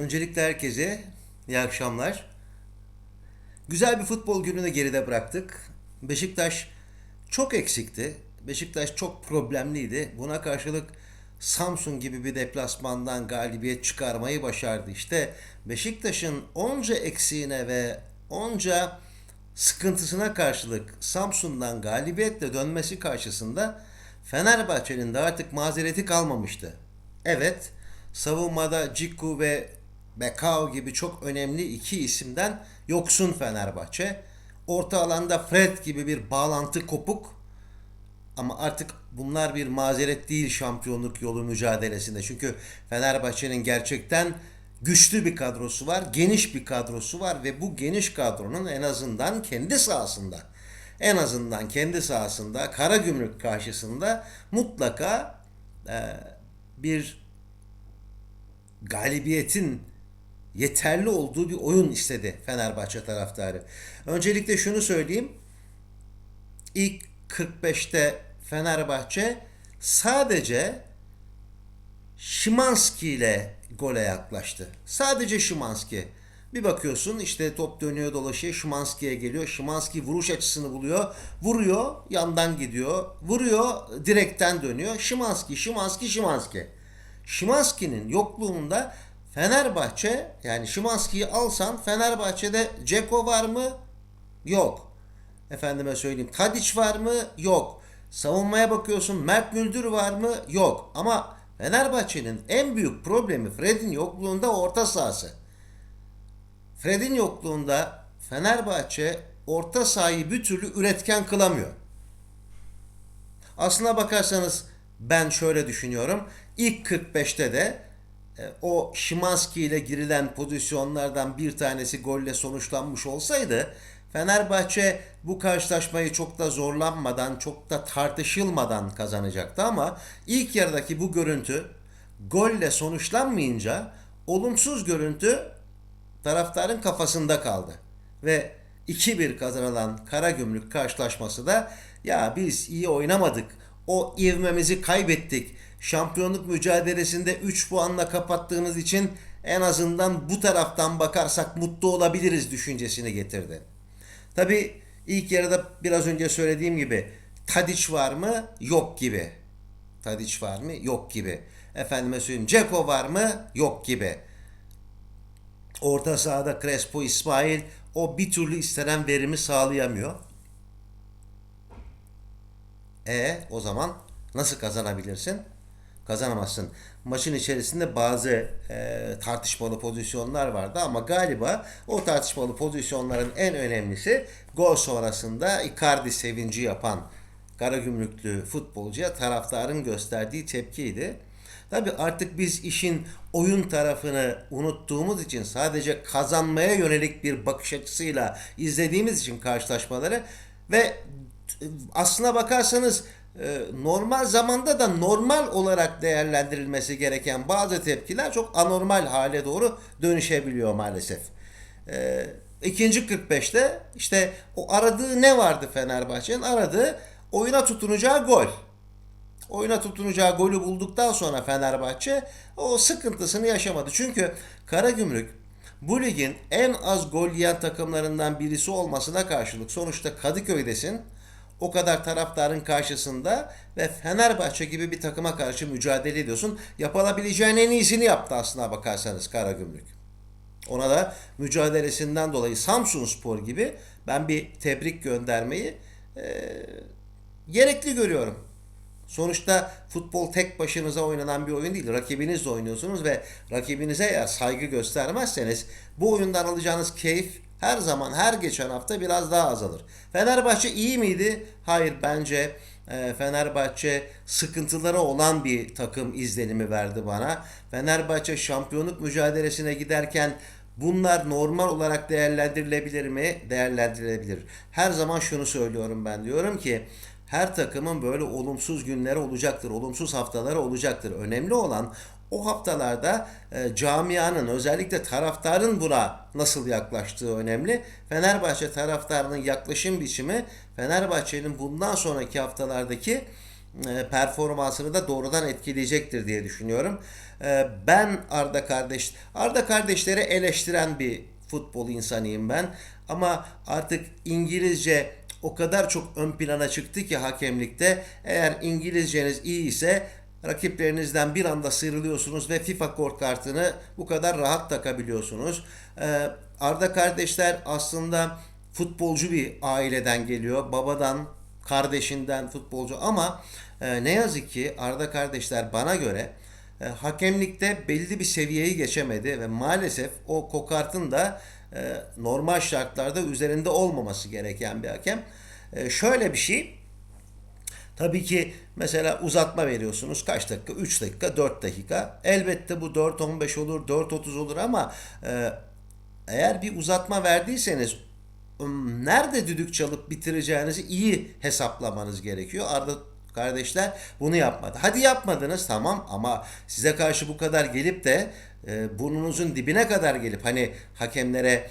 Öncelikle herkese iyi akşamlar. Güzel bir futbol gününü geride bıraktık. Beşiktaş çok eksikti. Beşiktaş çok problemliydi. Buna karşılık Samsun gibi bir deplasmandan galibiyet çıkarmayı başardı. İşte Beşiktaş'ın onca eksiğine ve onca sıkıntısına karşılık Samsun'dan galibiyetle dönmesi karşısında Fenerbahçe'nin de artık mazereti kalmamıştı. Evet, savunmada Ciku ve Bekao gibi çok önemli iki isimden yoksun Fenerbahçe. Orta alanda Fred gibi bir bağlantı kopuk. Ama artık bunlar bir mazeret değil şampiyonluk yolu mücadelesinde. Çünkü Fenerbahçe'nin gerçekten güçlü bir kadrosu var, geniş bir kadrosu var ve bu geniş kadronun en azından kendi sahasında en azından kendi sahasında Karagümrük karşısında mutlaka e, bir galibiyetin yeterli olduğu bir oyun istedi Fenerbahçe taraftarı. Öncelikle şunu söyleyeyim. İlk 45'te Fenerbahçe sadece Şimanski ile gole yaklaştı. Sadece Şimanski. Bir bakıyorsun işte top dönüyor dolaşıyor Şimanski'ye geliyor. Şimanski vuruş açısını buluyor. Vuruyor yandan gidiyor. Vuruyor direkten dönüyor. Şimanski, Şimanski, Şimanski. Şimanski'nin yokluğunda Fenerbahçe yani Şimanski'yi alsan Fenerbahçe'de Ceko var mı? Yok. Efendime söyleyeyim Tadiç var mı? Yok. Savunmaya bakıyorsun Mert Müldür var mı? Yok. Ama Fenerbahçe'nin en büyük problemi Fred'in yokluğunda orta sahası. Fred'in yokluğunda Fenerbahçe orta sahayı bir türlü üretken kılamıyor. Aslına bakarsanız ben şöyle düşünüyorum. İlk 45'te de o Şimanski ile girilen pozisyonlardan bir tanesi golle sonuçlanmış olsaydı Fenerbahçe bu karşılaşmayı çok da zorlanmadan, çok da tartışılmadan kazanacaktı ama ilk yarıdaki bu görüntü golle sonuçlanmayınca olumsuz görüntü taraftarın kafasında kaldı. Ve 2-1 kazanılan Karagümrük karşılaşması da ya biz iyi oynamadık. O ivmemizi kaybettik. Şampiyonluk mücadelesinde 3 puanla kapattığınız için en azından bu taraftan bakarsak mutlu olabiliriz düşüncesini getirdi. Tabi ilk yarıda biraz önce söylediğim gibi Tadiç var mı? Yok gibi. Tadiç var mı? Yok gibi. Efendime söyleyeyim Ceko var mı? Yok gibi. Orta sahada Crespo İsmail o bir türlü istenen verimi sağlayamıyor. E o zaman nasıl kazanabilirsin? Kazanamazsın. Maçın içerisinde bazı e, tartışmalı pozisyonlar vardı ama galiba o tartışmalı pozisyonların en önemlisi gol sonrasında Icardi sevinci yapan Karagümrüklü futbolcuya taraftarın gösterdiği tepkiydi. Tabi artık biz işin oyun tarafını unuttuğumuz için sadece kazanmaya yönelik bir bakış açısıyla izlediğimiz için karşılaşmaları ve aslına bakarsanız normal zamanda da normal olarak değerlendirilmesi gereken bazı tepkiler çok anormal hale doğru dönüşebiliyor maalesef. E, ikinci 45'te işte o aradığı ne vardı Fenerbahçe'nin? Aradığı oyuna tutunacağı gol oyuna tutunacağı golü bulduktan sonra Fenerbahçe o sıkıntısını yaşamadı. Çünkü Karagümrük bu ligin en az gol yiyen takımlarından birisi olmasına karşılık sonuçta Kadıköy'desin. O kadar taraftarın karşısında ve Fenerbahçe gibi bir takıma karşı mücadele ediyorsun. Yapılabileceğin en iyisini yaptı aslına bakarsanız Karagümrük. Ona da mücadelesinden dolayı Samsun Spor gibi ben bir tebrik göndermeyi e, gerekli görüyorum. Sonuçta futbol tek başınıza oynanan bir oyun değil. Rakibinizle oynuyorsunuz ve rakibinize eğer saygı göstermezseniz bu oyundan alacağınız keyif her zaman her geçen hafta biraz daha azalır. Fenerbahçe iyi miydi? Hayır bence e, Fenerbahçe sıkıntıları olan bir takım izlenimi verdi bana. Fenerbahçe şampiyonluk mücadelesine giderken Bunlar normal olarak değerlendirilebilir mi? Değerlendirilebilir. Her zaman şunu söylüyorum ben diyorum ki her takımın böyle olumsuz günleri olacaktır, olumsuz haftaları olacaktır. Önemli olan o haftalarda e, camianın özellikle taraftarın buna nasıl yaklaştığı önemli. Fenerbahçe taraftarının yaklaşım biçimi Fenerbahçe'nin bundan sonraki haftalardaki e, performansını da doğrudan etkileyecektir diye düşünüyorum. E, ben Arda kardeş Arda kardeşleri eleştiren bir futbol insanıyım ben. Ama artık İngilizce o kadar çok ön plana çıktı ki hakemlikte eğer İngilizceniz iyi ise rakiplerinizden bir anda sıyrılıyorsunuz ve FIFA kort kartını bu kadar rahat takabiliyorsunuz. Ee, Arda kardeşler aslında futbolcu bir aileden geliyor. Babadan, kardeşinden futbolcu ama e, ne yazık ki Arda kardeşler bana göre e, hakemlikte belli bir seviyeyi geçemedi ve maalesef o kokartın da e, normal şartlarda üzerinde olmaması gereken bir hakem. Şöyle bir şey. Tabii ki mesela uzatma veriyorsunuz. Kaç dakika? 3 dakika, 4 dakika. Elbette bu 4.15 olur, 4.30 olur ama e, eğer bir uzatma verdiyseniz nerede düdük çalıp bitireceğinizi iyi hesaplamanız gerekiyor. Arda kardeşler bunu yapmadı. Hadi yapmadınız tamam ama size karşı bu kadar gelip de e, burnunuzun dibine kadar gelip hani hakemlere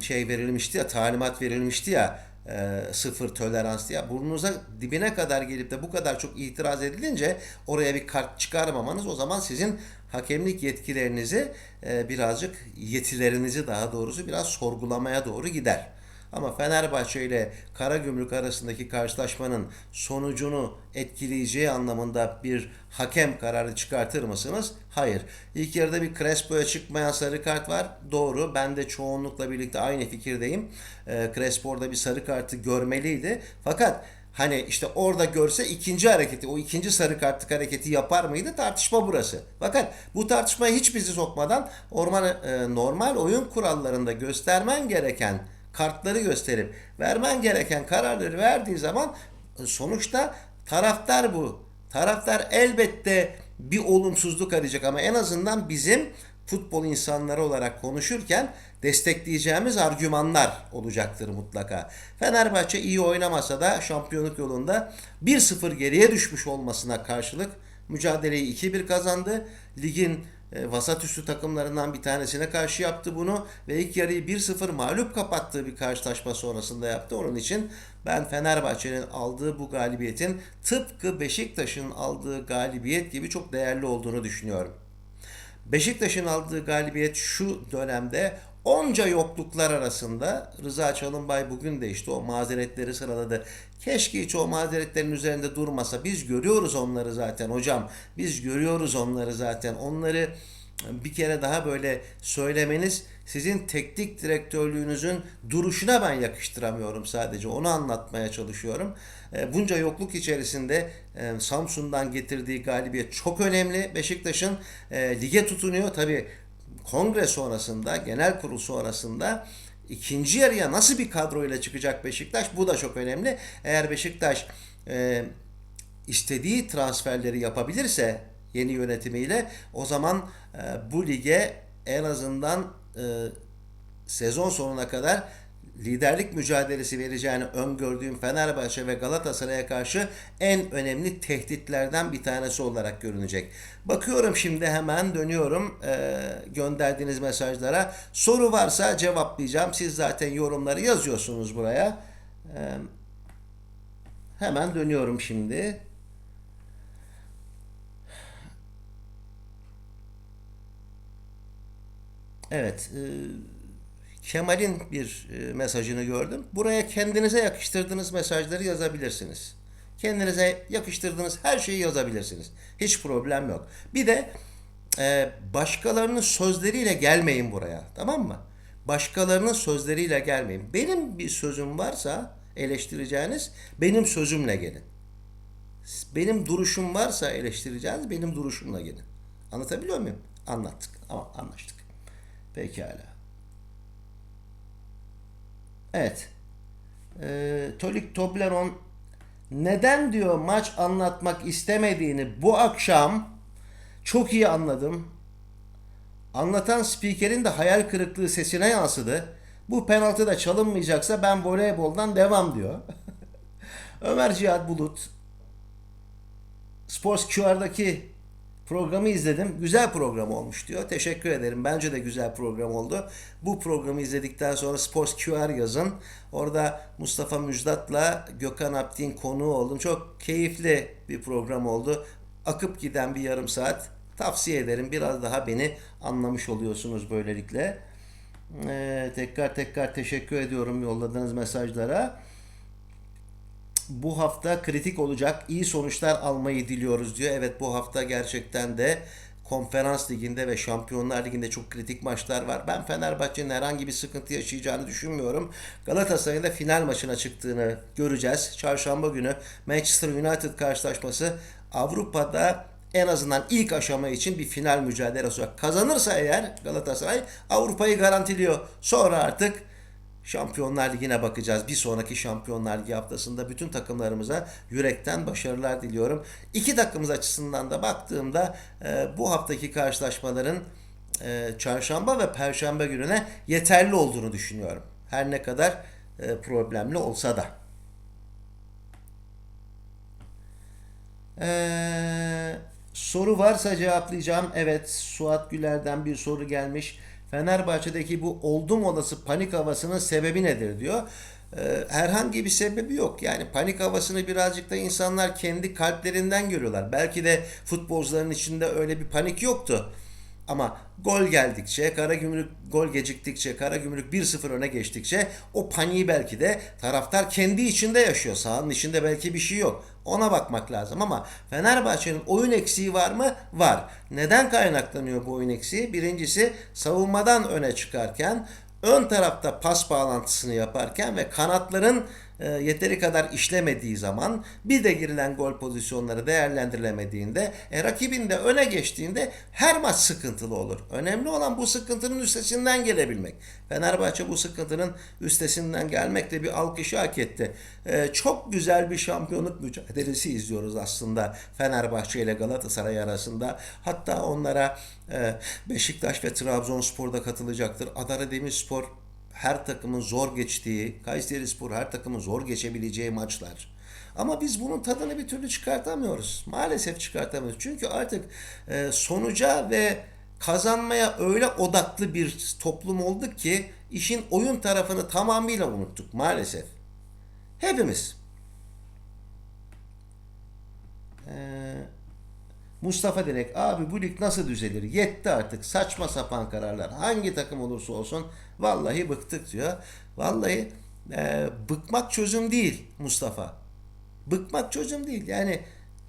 şey verilmişti ya talimat verilmişti ya e, sıfır tolerans diye burnunuza dibine kadar gelip de bu kadar çok itiraz edilince oraya bir kart çıkarmamanız o zaman sizin hakemlik yetkilerinizi e, birazcık yetilerinizi daha doğrusu biraz sorgulamaya doğru gider. Ama Fenerbahçe ile Karagümrük arasındaki karşılaşmanın sonucunu etkileyeceği anlamında bir hakem kararı çıkartır mısınız? Hayır. İlk yarıda bir Crespo'ya çıkmayan sarı kart var. Doğru. Ben de çoğunlukla birlikte aynı fikirdeyim. Ee, Crespo orada bir sarı kartı görmeliydi. Fakat Hani işte orada görse ikinci hareketi, o ikinci sarı kartlık hareketi yapar mıydı? Tartışma burası. Fakat bu tartışmaya hiç bizi sokmadan orman, e, normal oyun kurallarında göstermen gereken kartları gösterip vermen gereken kararları verdiği zaman e, sonuçta taraftar bu. Taraftar elbette bir olumsuzluk arayacak ama en azından bizim futbol insanları olarak konuşurken destekleyeceğimiz argümanlar olacaktır mutlaka. Fenerbahçe iyi oynamasa da şampiyonluk yolunda 1-0 geriye düşmüş olmasına karşılık mücadeleyi 2-1 kazandı. Ligin vasat üstü takımlarından bir tanesine karşı yaptı bunu ve ilk yarıyı 1-0 mağlup kapattığı bir karşılaşma sonrasında yaptı. Onun için ben Fenerbahçe'nin aldığı bu galibiyetin tıpkı Beşiktaş'ın aldığı galibiyet gibi çok değerli olduğunu düşünüyorum. Beşiktaş'ın aldığı galibiyet şu dönemde onca yokluklar arasında Rıza Çalınbay bugün de işte o mazeretleri sıraladı. Keşke hiç o mazeretlerin üzerinde durmasa. Biz görüyoruz onları zaten hocam. Biz görüyoruz onları zaten. Onları bir kere daha böyle söylemeniz sizin teknik direktörlüğünüzün duruşuna ben yakıştıramıyorum sadece. Onu anlatmaya çalışıyorum. E, bunca yokluk içerisinde e, Samsun'dan getirdiği galibiyet çok önemli. Beşiktaş'ın e, lige tutunuyor. Tabi kongre sonrasında, genel kurul sonrasında ikinci yarıya nasıl bir kadroyla çıkacak Beşiktaş? Bu da çok önemli. Eğer Beşiktaş istediği transferleri yapabilirse yeni yönetimiyle o zaman bu lige en azından sezon sonuna kadar liderlik mücadelesi vereceğini öngördüğüm Fenerbahçe ve Galatasaray'a karşı en önemli tehditlerden bir tanesi olarak görünecek. Bakıyorum şimdi hemen dönüyorum e, gönderdiğiniz mesajlara. Soru varsa cevaplayacağım. Siz zaten yorumları yazıyorsunuz buraya. E, hemen dönüyorum şimdi. Evet. E, Kemal'in bir e, mesajını gördüm. Buraya kendinize yakıştırdığınız mesajları yazabilirsiniz. Kendinize yakıştırdığınız her şeyi yazabilirsiniz. Hiç problem yok. Bir de e, başkalarının sözleriyle gelmeyin buraya. Tamam mı? Başkalarının sözleriyle gelmeyin. Benim bir sözüm varsa eleştireceğiniz benim sözümle gelin. Benim duruşum varsa eleştireceğiniz benim duruşumla gelin. Anlatabiliyor muyum? Anlattık ama anlaştık. Pekala. Evet. Ee, Tolik Toblerone neden diyor maç anlatmak istemediğini bu akşam çok iyi anladım. Anlatan spikerin de hayal kırıklığı sesine yansıdı. Bu penaltı da çalınmayacaksa ben voleyboldan devam diyor. Ömer Cihat Bulut Sports QR'daki Programı izledim. Güzel program olmuş diyor. Teşekkür ederim. Bence de güzel program oldu. Bu programı izledikten sonra Sports QR yazın. Orada Mustafa Müjdat'la Gökhan Aptin konuğu oldum. Çok keyifli bir program oldu. Akıp giden bir yarım saat. Tavsiye ederim. Biraz daha beni anlamış oluyorsunuz böylelikle. Ee, tekrar tekrar teşekkür ediyorum yolladığınız mesajlara bu hafta kritik olacak. iyi sonuçlar almayı diliyoruz diyor. Evet bu hafta gerçekten de Konferans Ligi'nde ve Şampiyonlar Ligi'nde çok kritik maçlar var. Ben Fenerbahçe'nin herhangi bir sıkıntı yaşayacağını düşünmüyorum. Galatasaray'ın da final maçına çıktığını göreceğiz. Çarşamba günü Manchester United karşılaşması Avrupa'da en azından ilk aşama için bir final mücadelesi olacak. Kazanırsa eğer Galatasaray Avrupa'yı garantiliyor. Sonra artık Şampiyonlar Ligi'ne bakacağız. Bir sonraki Şampiyonlar Ligi haftasında bütün takımlarımıza yürekten başarılar diliyorum. İki takımımız açısından da baktığımda e, bu haftaki karşılaşmaların e, çarşamba ve perşembe gününe yeterli olduğunu düşünüyorum. Her ne kadar e, problemli olsa da. Ee, soru varsa cevaplayacağım. Evet, Suat Güler'den bir soru gelmiş. Fenerbahçe'deki bu oldum olası panik havasının sebebi nedir diyor. Ee, herhangi bir sebebi yok. Yani panik havasını birazcık da insanlar kendi kalplerinden görüyorlar. Belki de futbolcuların içinde öyle bir panik yoktu. Ama gol geldikçe, Karagümrük gol geciktikçe, Karagümrük 1-0 öne geçtikçe o paniği belki de taraftar kendi içinde yaşıyor. Sahanın içinde belki bir şey yok. Ona bakmak lazım ama Fenerbahçe'nin oyun eksiği var mı? Var. Neden kaynaklanıyor bu oyun eksiği? Birincisi savunmadan öne çıkarken ön tarafta pas bağlantısını yaparken ve kanatların e, yeteri kadar işlemediği zaman bir de girilen gol pozisyonları değerlendirilemediğinde e, rakibin de öne geçtiğinde her maç sıkıntılı olur. Önemli olan bu sıkıntının üstesinden gelebilmek. Fenerbahçe bu sıkıntının üstesinden gelmekle bir alkışı hak etti. E, çok güzel bir şampiyonluk mücadelesi izliyoruz aslında Fenerbahçe ile Galatasaray arasında. Hatta onlara e, Beşiktaş ve Trabzonspor'da katılacaktır. Adana Demirspor her takımın zor geçtiği, Kayserispor her takımın zor geçebileceği maçlar. Ama biz bunun tadını bir türlü çıkartamıyoruz. Maalesef çıkartamıyoruz. Çünkü artık e, sonuca ve kazanmaya öyle odaklı bir toplum olduk ki işin oyun tarafını tamamıyla unuttuk maalesef. Hepimiz. Eee Mustafa Direk abi bu lig nasıl düzelir? Yetti artık saçma sapan kararlar. Hangi takım olursa olsun vallahi bıktık diyor. Vallahi e, bıkmak çözüm değil Mustafa. Bıkmak çözüm değil. Yani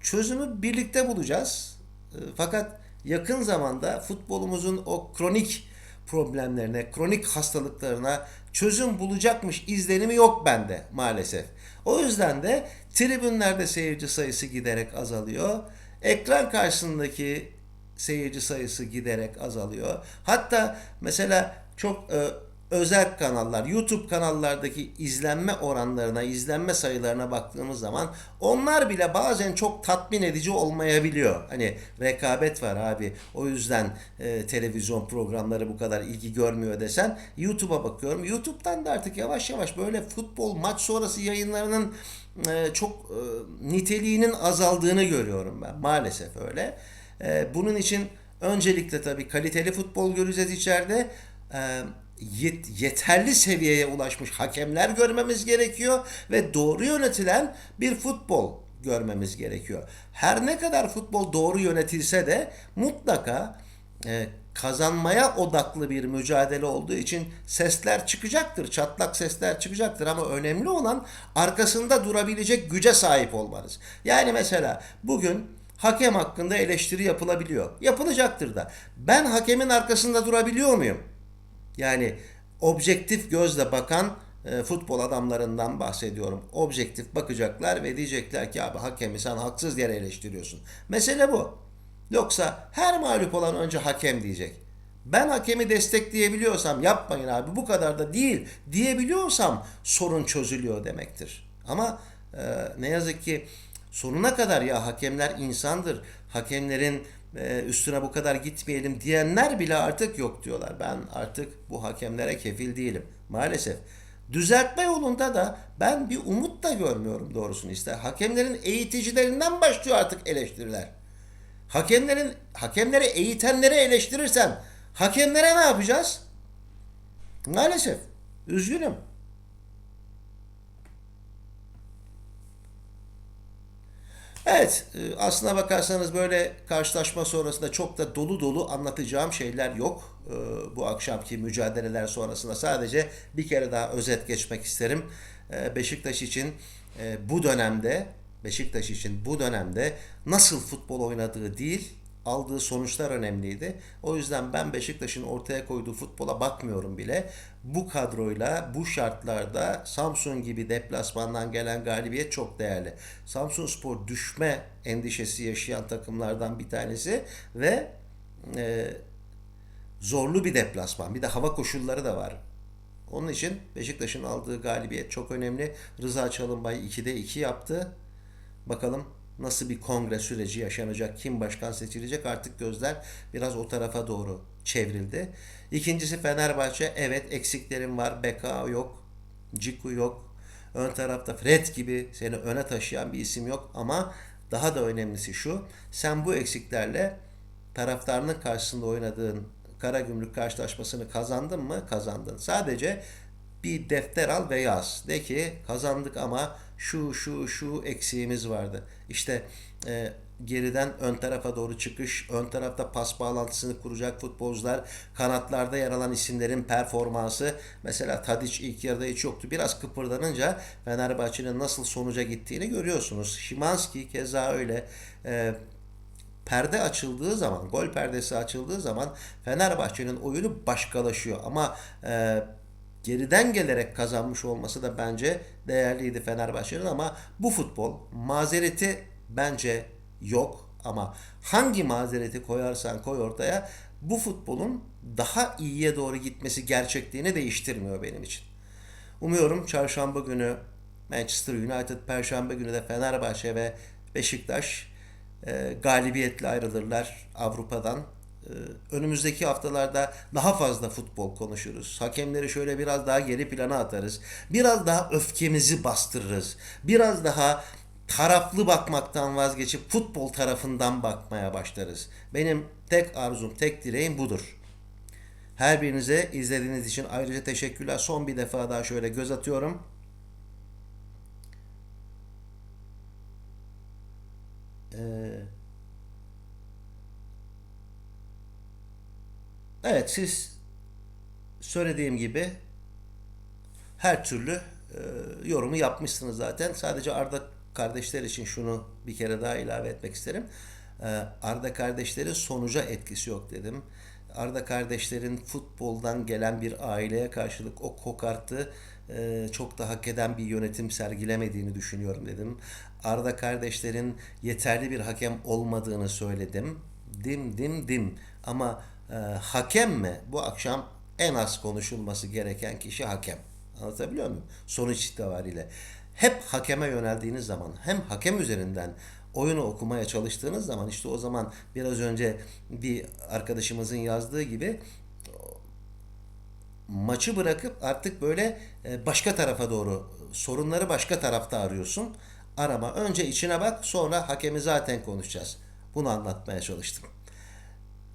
çözümü birlikte bulacağız. E, fakat yakın zamanda futbolumuzun o kronik problemlerine, kronik hastalıklarına çözüm bulacakmış izlenimi yok bende maalesef. O yüzden de tribünlerde seyirci sayısı giderek azalıyor. Ekran karşısındaki seyirci sayısı giderek azalıyor. Hatta mesela çok e, özel kanallar, YouTube kanallardaki izlenme oranlarına, izlenme sayılarına baktığımız zaman onlar bile bazen çok tatmin edici olmayabiliyor. Hani rekabet var abi. O yüzden e, televizyon programları bu kadar ilgi görmüyor desen YouTube'a bakıyorum. YouTube'dan da artık yavaş yavaş böyle futbol maç sonrası yayınlarının e, çok e, niteliğinin azaldığını görüyorum ben. Maalesef öyle. E, bunun için öncelikle tabii kaliteli futbol göreceğiz içeride. E, yet, yeterli seviyeye ulaşmış hakemler görmemiz gerekiyor ve doğru yönetilen bir futbol görmemiz gerekiyor. Her ne kadar futbol doğru yönetilse de mutlaka e, kazanmaya odaklı bir mücadele olduğu için sesler çıkacaktır. Çatlak sesler çıkacaktır ama önemli olan arkasında durabilecek güce sahip olmanız. Yani mesela bugün hakem hakkında eleştiri yapılabiliyor. Yapılacaktır da. Ben hakemin arkasında durabiliyor muyum? Yani objektif gözle bakan e, futbol adamlarından bahsediyorum. Objektif bakacaklar ve diyecekler ki abi hakemi sen haksız yere eleştiriyorsun. Mesele bu. Yoksa her mağlup olan önce hakem diyecek. Ben hakemi destekleyebiliyorsam yapmayın abi bu kadar da değil diyebiliyorsam sorun çözülüyor demektir. Ama e, ne yazık ki sonuna kadar ya hakemler insandır. Hakemlerin üstüne bu kadar gitmeyelim diyenler bile artık yok diyorlar. Ben artık bu hakemlere kefil değilim. Maalesef. Düzeltme yolunda da ben bir umut da görmüyorum doğrusunu işte. Hakemlerin eğiticilerinden başlıyor artık eleştiriler. Hakemlerin hakemleri eğitenleri eleştirirsen hakemlere ne yapacağız? Maalesef. Üzgünüm. Evet, e, aslına bakarsanız böyle karşılaşma sonrasında çok da dolu dolu anlatacağım şeyler yok. E, Bu akşamki mücadeleler sonrasında sadece bir kere daha özet geçmek isterim. E, Beşiktaş için bu dönemde Beşiktaş için bu dönemde nasıl futbol oynadığı değil, aldığı sonuçlar önemliydi. O yüzden ben Beşiktaş'ın ortaya koyduğu futbola bakmıyorum bile. Bu kadroyla, bu şartlarda Samsun gibi deplasmandan gelen galibiyet çok değerli. Samsun Spor düşme endişesi yaşayan takımlardan bir tanesi ve e, zorlu bir deplasman. Bir de hava koşulları da var. Onun için Beşiktaş'ın aldığı galibiyet çok önemli. Rıza Çalınbay 2'de 2 yaptı. Bakalım nasıl bir kongre süreci yaşanacak, kim başkan seçilecek artık gözler biraz o tarafa doğru çevrildi. İkincisi Fenerbahçe. Evet eksiklerim var. Beka yok. Ciku yok. Ön tarafta Fred gibi seni öne taşıyan bir isim yok ama daha da önemlisi şu. Sen bu eksiklerle taraftarının karşısında oynadığın Karagümrük karşılaşmasını kazandın mı? Kazandın. Sadece bir defter al ve yaz. De ki kazandık ama şu şu şu eksiğimiz vardı. İşte e, geriden ön tarafa doğru çıkış, ön tarafta pas bağlantısını kuracak futbolcular, kanatlarda yer alan isimlerin performansı. Mesela Tadic ilk yarıda hiç yoktu. Biraz kıpırdanınca Fenerbahçe'nin nasıl sonuca gittiğini görüyorsunuz. Şimanski keza öyle. E, perde açıldığı zaman, gol perdesi açıldığı zaman Fenerbahçe'nin oyunu başkalaşıyor. Ama e, geriden gelerek kazanmış olması da bence değerliydi Fenerbahçe'nin ama bu futbol mazereti bence yok ama hangi mazereti koyarsan koy ortaya bu futbolun daha iyiye doğru gitmesi gerçekliğini değiştirmiyor benim için. Umuyorum çarşamba günü Manchester United, perşembe günü de Fenerbahçe ve Beşiktaş e, galibiyetle ayrılırlar Avrupa'dan. E, önümüzdeki haftalarda daha fazla futbol konuşuruz. Hakemleri şöyle biraz daha geri plana atarız. Biraz daha öfkemizi bastırırız. Biraz daha taraflı bakmaktan vazgeçip futbol tarafından bakmaya başlarız. Benim tek arzum, tek dileğim budur. Her birinize izlediğiniz için ayrıca teşekkürler. Son bir defa daha şöyle göz atıyorum. Ee, evet siz söylediğim gibi her türlü e, yorumu yapmışsınız zaten. Sadece Arda kardeşler için şunu bir kere daha ilave etmek isterim. Ee, Arda kardeşlerin sonuca etkisi yok dedim. Arda kardeşlerin futboldan gelen bir aileye karşılık o kokartı e, çok da hak eden bir yönetim sergilemediğini düşünüyorum dedim. Arda kardeşlerin yeterli bir hakem olmadığını söyledim. Dim dim dim. Ama e, hakem mi? Bu akşam en az konuşulması gereken kişi hakem. Anlatabiliyor muyum? Sonuç itibariyle. Hep hakeme yöneldiğiniz zaman hem hakem üzerinden oyunu okumaya çalıştığınız zaman işte o zaman biraz önce bir arkadaşımızın yazdığı gibi maçı bırakıp artık böyle e, başka tarafa doğru sorunları başka tarafta arıyorsun. Arama. Önce içine bak sonra hakemi zaten konuşacağız. Bunu anlatmaya çalıştım.